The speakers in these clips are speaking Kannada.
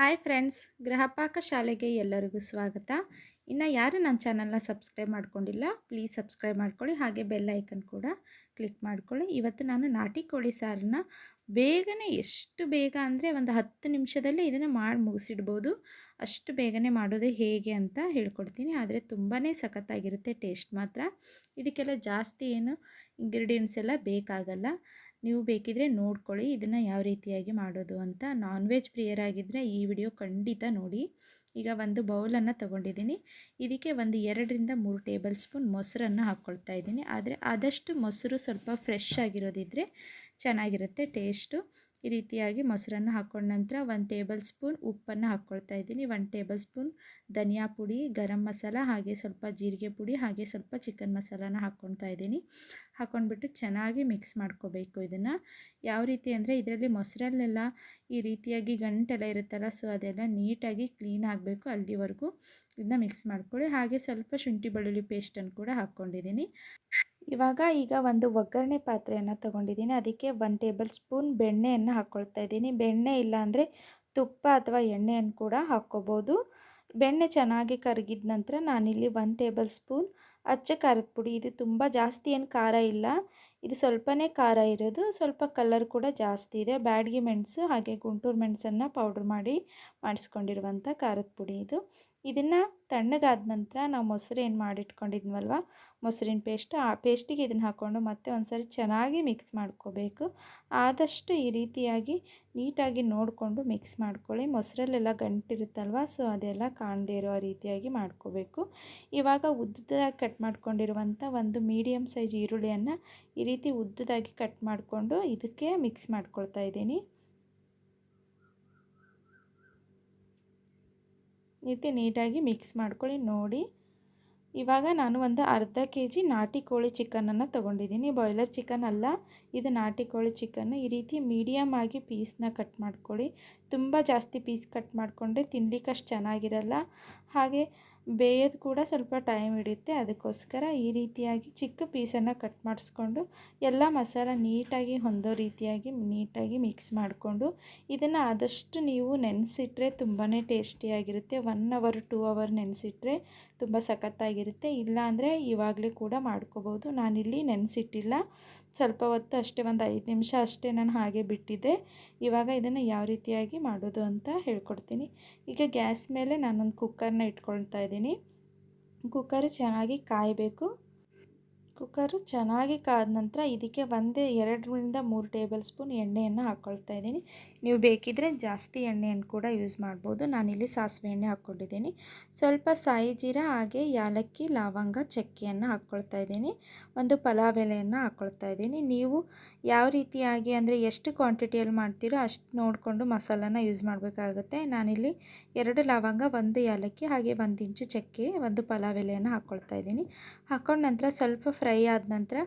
ಹಾಯ್ ಫ್ರೆಂಡ್ಸ್ ಗೃಹಪಾಕ ಶಾಲೆಗೆ ಎಲ್ಲರಿಗೂ ಸ್ವಾಗತ. ಇನ್ನು ಯಾರು ನನ್ನ ಚಾನಲ್ನ ಸಬ್ಸ್ಕ್ರೈಬ್ ಮಾಡ್ಕೊಂಡಿಲ್ಲ, ಪ್ಲೀಸ್ ಸಬ್ಸ್ಕ್ರೈಬ್ ಮಾಡ್ಕೊಳ್ಳಿ, ಹಾಗೆ ಬೆಲ್ ಐಕನ್ ಕೂಡ ಕ್ಲಿಕ್ ಮಾಡ್ಕೊಳ್ಳಿ. ಇವತ್ತು ನಾನು ನಾಟಿ ಕೋಳಿ ಸಾರನ್ನ ಬೇಗನೆ, ಎಷ್ಟು ಬೇಗ ಅಂದರೆ ಒಂದು ಹತ್ತು ನಿಮಿಷದಲ್ಲೇ ಇದನ್ನು ಮಾಡಿ ಮುಗಿಸಿಡ್ಬೋದು. ಅಷ್ಟು ಬೇಗನೆ ಮಾಡೋದು ಹೇಗೆ ಅಂತ ಹೇಳ್ಕೊಡ್ತೀನಿ. ಆದರೆ ತುಂಬಾ ಸಖತ್ತಾಗಿರುತ್ತೆ, ಟೇಸ್ಟ್ ಮಾತ್ರ. ಇದಕ್ಕೆಲ್ಲ ಜಾಸ್ತಿ ಏನು ಇಂಗ್ರೀಡಿಯೆಂಟ್ಸ್ ಎಲ್ಲ ಬೇಕಾಗಲ್ಲ. ನೀವು ಬೇಕಿದ್ರೆ ನೋಡ್ಕೊಳ್ಳಿ, ಇದನ್ನು ಯಾವ ರೀತಿಯಾಗಿ ಮಾಡೋದು ಅಂತ. ನಾನ್ ವೆಜ್ ಪ್ರಿಯರಾಗಿದ್ದರೆ ಈ ವಿಡಿಯೋ ಖಂಡಿತ ನೋಡಿ. ಈಗ ಒಂದು ಬೌಲನ್ನು ತೊಗೊಂಡಿದ್ದೀನಿ. ಇದಕ್ಕೆ ಒಂದು ಎರಡರಿಂದ ಮೂರು ಟೇಬಲ್ ಸ್ಪೂನ್ ಮೊಸರನ್ನು ಹಾಕ್ಕೊಳ್ತಾ ಇದ್ದೀನಿ. ಆದರೆ ಆದಷ್ಟು ಮೊಸರು ಸ್ವಲ್ಪ ಫ್ರೆಶ್ ಆಗಿರೋದಿದ್ದರೆ ಚೆನ್ನಾಗಿರುತ್ತೆ ಟೇಸ್ಟು ಈ ರೀತಿಯಾಗಿ ಮೊಸರನ್ನು ಹಾಕ್ಕೊಂಡ ನಂತರ ಒಂದು ಟೇಬಲ್ ಸ್ಪೂನ್ ಉಪ್ಪನ್ನು ಹಾಕ್ಕೊಳ್ತಾ ಇದ್ದೀನಿ. ಒಂದು ಟೇಬಲ್ ಸ್ಪೂನ್ ಧನಿಯಾ ಪುಡಿ, ಗರಂ ಮಸಾಲ, ಹಾಗೆ ಸ್ವಲ್ಪ ಜೀರಿಗೆ ಪುಡಿ, ಹಾಗೆ ಸ್ವಲ್ಪ ಚಿಕನ್ ಮಸಾಲಾನ ಹಾಕ್ಕೊಳ್ತಾ ಇದ್ದೀನಿ. ಹಾಕ್ಕೊಂಡ್ಬಿಟ್ಟು ಚೆನ್ನಾಗಿ ಮಿಕ್ಸ್ ಮಾಡ್ಕೋಬೇಕು ಇದನ್ನು. ಯಾವ ರೀತಿ ಅಂದರೆ ಇದರಲ್ಲಿ ಮೊಸರಲ್ಲೆಲ್ಲ ಈ ರೀತಿಯಾಗಿ ಗಂಟೆಲ್ಲ ಇರುತ್ತಲ್ಲ, ಸೊ ಅದೆಲ್ಲ ನೀಟಾಗಿ ಕ್ಲೀನ್ ಆಗಬೇಕು ಅಲ್ಲಿವರೆಗೂ. ಇದನ್ನ ಮಿಕ್ಸ್ ಮಾಡ್ಕೊಳ್ಳಿ. ಹಾಗೆ ಸ್ವಲ್ಪ ಶುಂಠಿ ಬೆಳ್ಳುಳ್ಳಿ ಪೇಸ್ಟನ್ನು ಕೂಡ ಹಾಕ್ಕೊಂಡಿದ್ದೀನಿ ಇವಾಗ ಈಗ ಒಂದು ಒಗ್ಗರಣೆ ಪಾತ್ರೆಯನ್ನು ತೊಗೊಂಡಿದ್ದೀನಿ. ಅದಕ್ಕೆ ಒನ್ ಟೇಬಲ್ ಸ್ಪೂನ್ ಬೆಣ್ಣೆಯನ್ನು ಹಾಕ್ಕೊಳ್ತಾ ಇದ್ದೀನಿ. ಬೆಣ್ಣೆ ಇಲ್ಲ ಅಂದರೆ ತುಪ್ಪ ಅಥವಾ ಎಣ್ಣೆಯನ್ನು ಕೂಡ ಹಾಕ್ಕೋಬೋದು. ಬೆಣ್ಣೆ ಚೆನ್ನಾಗಿ ಕರಗಿದ ನಂತರ ನಾನಿಲ್ಲಿ ಒನ್ ಟೇಬಲ್ ಸ್ಪೂನ್ ಅಚ್ಚ ಖಾರದ ಪುಡಿ. ಇದು ತುಂಬ ಜಾಸ್ತಿ ಏನು ಖಾರ ಇಲ್ಲ. ಇದು ಸ್ವಲ್ಪನೇ ಖಾರ ಇರೋದು, ಸ್ವಲ್ಪ ಕಲರ್ ಕೂಡ ಜಾಸ್ತಿ ಇದೆ. ಬ್ಯಾಡ್ಗಿ ಮೆಣಸು ಹಾಗೆ ಗುಂಟೂರು ಮೆಣಸನ್ನು ಪೌಡ್ರ್ ಮಾಡಿ ಮಾಡಿಸ್ಕೊಂಡಿರುವಂಥ ಖಾರದ ಪುಡಿ ಇದು. ಇದನ್ನು ತಣ್ಣಗಾದ ನಂತರ ನಾವು ಮೊಸರು ಏನು ಮಾಡಿಟ್ಕೊಂಡಿದ್ವಲ್ವ ಮೊಸರಿನ ಪೇಸ್ಟ್ ಆ ಪೇಸ್ಟಿಗೆ ಇದನ್ನು ಹಾಕ್ಕೊಂಡು ಮತ್ತೆ ಒಂದ್ಸರಿ ಚೆನ್ನಾಗಿ ಮಿಕ್ಸ್ ಮಾಡ್ಕೋಬೇಕು. ಆದಷ್ಟು ಈ ರೀತಿಯಾಗಿ ನೀಟಾಗಿ ನೋಡಿಕೊಂಡು ಮಿಕ್ಸ್ ಮಾಡ್ಕೊಳ್ಳಿ. ಮೊಸರಲ್ಲೆಲ್ಲ ಗಂಟಿರುತ್ತಲ್ವ ಸೊ ಅದೆಲ್ಲ ಕಾಣದೇ ಇರೋ ರೀತಿಯಾಗಿ ಮಾಡ್ಕೋಬೇಕು. ಇವಾಗ ಉದ್ದದಾಗಿ ಕಟ್ ಮಾಡ್ಕೊಂಡಿರುವಂಥ ಒಂದು ಮೀಡಿಯಮ್ ಸೈಜ್ ಈರುಳ್ಳಿಯನ್ನು ರೀತಿ ಉದ್ದದಾಗಿ ಕಟ್ ಮಾಡಿಕೊಂಡು ಇದಕ್ಕೆ ಮಿಕ್ಸ್ ಮಾಡ್ಕೊಳ್ತಾ ಇದ್ದೀನಿ. ರೀತಿ ನೀಟಾಗಿ ಮಿಕ್ಸ್ ಮಾಡ್ಕೊಳ್ಳಿ, ನೋಡಿ. ಇವಾಗ ನಾನು ಒಂದು ಅರ್ಧ ಕೆ ಜಿ ನಾಟಿ ಕೋಳಿ ಚಿಕನನ್ನು ತೊಗೊಂಡಿದ್ದೀನಿ. ಬಾಯ್ಲರ್ ಚಿಕನ್ ಅಲ್ಲ, ಇದು ನಾಟಿ ಕೋಳಿ ಚಿಕನ್ನು ಈ ರೀತಿ ಮೀಡಿಯಮ್ ಆಗಿ ಪೀಸ್ನ ಕಟ್ ಮಾಡ್ಕೊಳ್ಳಿ. ತುಂಬ ಜಾಸ್ತಿ ಪೀಸ್ ಕಟ್ ಮಾಡಿಕೊಂಡ್ರೆ ತಿನ್ಲಿಕ್ಕೆ ಅಷ್ಟು ಚೆನ್ನಾಗಿರಲ್ಲ. ಹಾಗೆ ಬೇಯೋದು ಕೂಡ ಸ್ವಲ್ಪ ಟೈಮ್ ಹಿಡಿಯುತ್ತೆ ಅದಕ್ಕೋಸ್ಕರ ಈ ರೀತಿಯಾಗಿ ಚಿಕ್ಕ ಪೀಸನ್ನು ಕಟ್ ಮಾಡಿಸ್ಕೊಂಡು ಎಲ್ಲ ಮಸಾಲ ನೀಟಾಗಿ ಹೊಂದೋ ರೀತಿಯಾಗಿ ನೀಟಾಗಿ ಮಿಕ್ಸ್ ಮಾಡಿಕೊಂಡು ಇದನ್ನು ಆದಷ್ಟು ನೀವು ನೆನೆಸಿಟ್ರೆ ತುಂಬಾ ಟೇಸ್ಟಿಯಾಗಿರುತ್ತೆ ಒನ್ ಅವರ್ ಟೂ ಅವರ್ ನೆನೆಸಿಟ್ರೆ ತುಂಬ ಸಖತ್ತಾಗಿರುತ್ತೆ. ಇಲ್ಲಾಂದರೆ ಇವಾಗಲೇ ಕೂಡ ಮಾಡ್ಕೋಬೋದು. ನಾನಿಲ್ಲಿ ನೆನೆಸಿಟ್ಟಿಲ್ಲ. ಸ್ವಲ್ಪ ಹೊತ್ತು ಅಷ್ಟೇ, ಒಂದು ಐದು ನಿಮಿಷ ಅಷ್ಟೇ ನಾನು ಹಾಗೆ ಬಿಟ್ಟಿದ್ದೆ. ಇವಾಗ ಇದನ್ನು ಯಾವ ರೀತಿಯಾಗಿ ಮಾಡೋದು ಅಂತ ಹೇಳ್ಕೊಡ್ತೀನಿ. ಈಗ ಗ್ಯಾಸ್ ಮೇಲೆ ನಾನೊಂದು ಕುಕ್ಕರ್ನ ಇಟ್ಕೊಳ್ತಾ ಇದ್ದೀನಿ. ಕುಕ್ಕರ್ ಚೆನ್ನಾಗಿ ಕಾಯಬೇಕು. ಕುಕ್ಕರು ಚೆನ್ನಾಗಿ ಕಾದ ನಂತರ ಇದಕ್ಕೆ ಒಂದೇ ಎರಡರಿಂದ ಮೂರು ಟೇಬಲ್ ಸ್ಪೂನ್ ಎಣ್ಣೆಯನ್ನು ಹಾಕ್ಕೊಳ್ತಾ ಇದ್ದೀನಿ. ನೀವು ಬೇಕಿದ್ದರೆ ಜಾಸ್ತಿ ಎಣ್ಣೆಯನ್ನು ಕೂಡ ಯೂಸ್ ಮಾಡ್ಬೋದು. ನಾನಿಲ್ಲಿ ಸಾಸಿವೆ ಎಣ್ಣೆ ಹಾಕ್ಕೊಂಡಿದ್ದೀನಿ. ಸ್ವಲ್ಪ ಸಾಯಿ ಜೀರ ಹಾಗೆ ಯಾಲಕ್ಕಿ, ಲವಂಗ, ಚಕ್ಕೆಯನ್ನು ಹಾಕ್ಕೊಳ್ತಾ ಇದ್ದೀನಿ. ಒಂದು ಪಲಾವ್ ಎಲೆಯನ್ನು ಹಾಕ್ಕೊಳ್ತಾ ಇದ್ದೀನಿ. ನೀವು ಯಾವ ರೀತಿಯಾಗಿ ಅಂದರೆ ಎಷ್ಟು ಕ್ವಾಂಟಿಟಿಯಲ್ಲಿ ಮಾಡ್ತೀರೋ ಅಷ್ಟು ನೋಡಿಕೊಂಡು ಮಸಾಲಾನ ಯೂಸ್ ಮಾಡಬೇಕಾಗುತ್ತೆ. ನಾನಿಲ್ಲಿ ಎರಡು ಲವಂಗ, ಒಂದು ಯಾಲಕ್ಕಿ ಹಾಗೆ ಒಂದು ಇಂಚು ಚಕ್ಕೆ, ಒಂದು ಪಲಾವ್ ಎಲೆಯನ್ನು ಹಾಕ್ಕೊಳ್ತಾ ಇದ್ದೀನಿ. ಹಾಕ್ಕೊಂಡ ನಂತರ ಸ್ವಲ್ಪ ಫ್ರೈ ಆದ ನಂತರ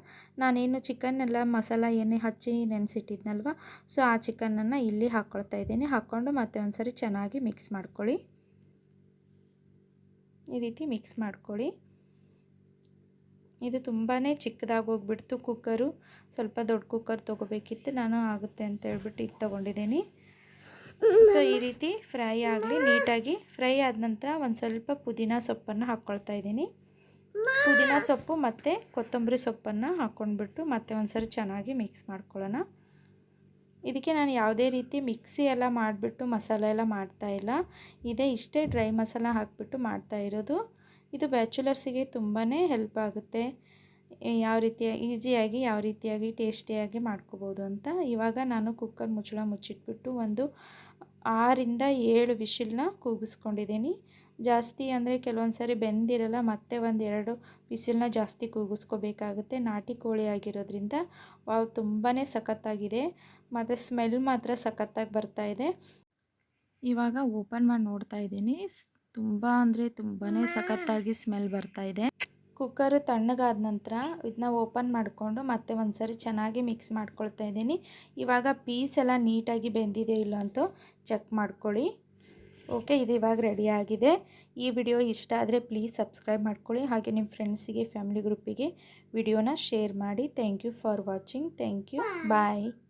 ನಾನೇನು ಚಿಕನ್ನೆಲ್ಲ ಮಸಾಲ ಎಣ್ಣೆ ಹಚ್ಚಿ ನೆನೆಸಿಟ್ಟಿದ್ನಲ್ವ, ಸೊ ಆ ಚಿಕನನ್ನು ಇಲ್ಲಿ ಹಾಕ್ಕೊಳ್ತಾ ಇದ್ದೀನಿ. ಹಾಕ್ಕೊಂಡು ಮತ್ತೆ ಒಂದು ಸರಿ ಚೆನ್ನಾಗಿ ಮಿಕ್ಸ್ ಮಾಡ್ಕೊಳ್ಳಿ. ಈ ರೀತಿ ಮಿಕ್ಸ್ ಮಾಡ್ಕೊಳ್ಳಿ. ಇದು ತುಂಬಾ ಚಿಕ್ಕದಾಗಿ ಹೋಗ್ಬಿಡ್ತು ಕುಕ್ಕರು. ಸ್ವಲ್ಪ ದೊಡ್ಡ ಕುಕ್ಕರ್ ತೊಗೋಬೇಕಿತ್ತು. ನಾನು ಆಗುತ್ತೆ ಅಂತ ಹೇಳ್ಬಿಟ್ಟು ಇದು ತೊಗೊಂಡಿದ್ದೀನಿ. ಸೊ ಈ ರೀತಿ ಫ್ರೈ ಆಗಲಿ, ನೀಟಾಗಿ ಫ್ರೈ ಆದ ನಂತರ ಒಂದು ಸ್ವಲ್ಪ ಪುದೀನ ಸೊಪ್ಪನ್ನು ಹಾಕ್ಕೊಳ್ತಾ ಇದ್ದೀನಿ. ಪುದೀನ ಸೊಪ್ಪು ಮತ್ತು ಕೊತ್ತಂಬರಿ ಸೊಪ್ಪನ್ನು ಹಾಕ್ಕೊಂಡ್ಬಿಟ್ಟು ಮತ್ತೆ ಒಂದ್ಸರಿ ಚೆನ್ನಾಗಿ ಮಿಕ್ಸ್ ಮಾಡ್ಕೊಳ್ಳೋಣ. ಇದಕ್ಕೆ ನಾನು ಯಾವುದೇ ರೀತಿ ಮಿಕ್ಸಿ ಎಲ್ಲ ಮಾಡಿಬಿಟ್ಟು ಮಸಾಲೆ ಎಲ್ಲ ಮಾಡ್ತಾಯಿಲ್ಲ ಇದೇ ಇಷ್ಟೇ ಡ್ರೈ ಮಸಾಲ ಹಾಕಿಬಿಟ್ಟು ಮಾಡ್ತಾ ಇರೋದು. ಇದು ಬ್ಯಾಚುಲರ್ಸಿಗೆ ತುಂಬಾ ಹೆಲ್ಪ್ ಆಗುತ್ತೆ. ಯಾವ ರೀತಿಯ ಈಸಿಯಾಗಿ ಯಾವ ರೀತಿಯಾಗಿ ಟೇಸ್ಟಿಯಾಗಿ ಮಾಡ್ಕೋಬೋದು ಅಂತ. ಇವಾಗ ನಾನು ಕುಕ್ಕರ್ ಮುಚ್ಚಳ ಮುಚ್ಚಿಟ್ಬಿಟ್ಟು ಒಂದು ಆರಿಂದ ಏಳು ವಿಶಿಲ್ನ ಕೂಗಿಸ್ಕೊಂಡಿದ್ದೀನಿ. ಜಾಸ್ತಿ ಅಂದರೆ ಕೆಲವೊಂದು ಸರಿ ಬೆಂದಿರಲ್ಲ, ಮತ್ತೆ ಒಂದು ಎರಡು ಬಿಸಿಲನ್ನ ಜಾಸ್ತಿ ಕೂಗಿಸ್ಕೋಬೇಕಾಗುತ್ತೆ ನಾಟಿ ಕೋಳಿ ಆಗಿರೋದ್ರಿಂದ ವಾವ್ ತುಂಬಾ ಸಖತ್ತಾಗಿದೆ. ಮತ್ತು ಸ್ಮೆಲ್ ಮಾತ್ರ ಸಖತ್ತಾಗಿ ಬರ್ತಾ ಇದೆ. ಇವಾಗ ಓಪನ್ ಮಾಡಿ ನೋಡ್ತಾ ಇದ್ದೀನಿ. ತುಂಬ ಅಂದರೆ ತುಂಬಾ ಸಖತ್ತಾಗಿ ಸ್ಮೆಲ್ ಬರ್ತಾ ಇದೆ. ಕುಕ್ಕರು ತಣ್ಣಗಾದ ನಂತರ ಇದನ್ನ ಓಪನ್ ಮಾಡಿಕೊಂಡು ಮತ್ತೆ ಒಂದು ಸರಿ ಚೆನ್ನಾಗಿ ಮಿಕ್ಸ್ ಮಾಡ್ಕೊಳ್ತಾ ಇದ್ದೀನಿ. ಇವಾಗ ಪೀಸ್ ಎಲ್ಲ ನೀಟಾಗಿ ಬೆಂದಿದೆಯೋ ಇಲ್ಲ ಅಂತ ಚೆಕ್ ಮಾಡ್ಕೊಳ್ಳಿ. ಓಕೆ ಇದು ಇವಾಗ ರೆಡಿ ಆಗಿದೆ. ಈ ವಿಡಿಯೋ ಇಷ್ಟ ಆದರೆ ಪ್ಲೀಸ್ ಸಬ್ಸ್ಕ್ರೈಬ್ ಮಾಡ್ಕೊಳ್ಳಿ. ಹಾಗೆ ನಿಮ್ಮ ಫ್ರೆಂಡ್ಸಿಗೆ ಫ್ಯಾಮಿಲಿ ಗ್ರೂಪಿಗೆ ವಿಡಿಯೋನ ಶೇರ್ ಮಾಡಿ. Thank you for watching thank you bye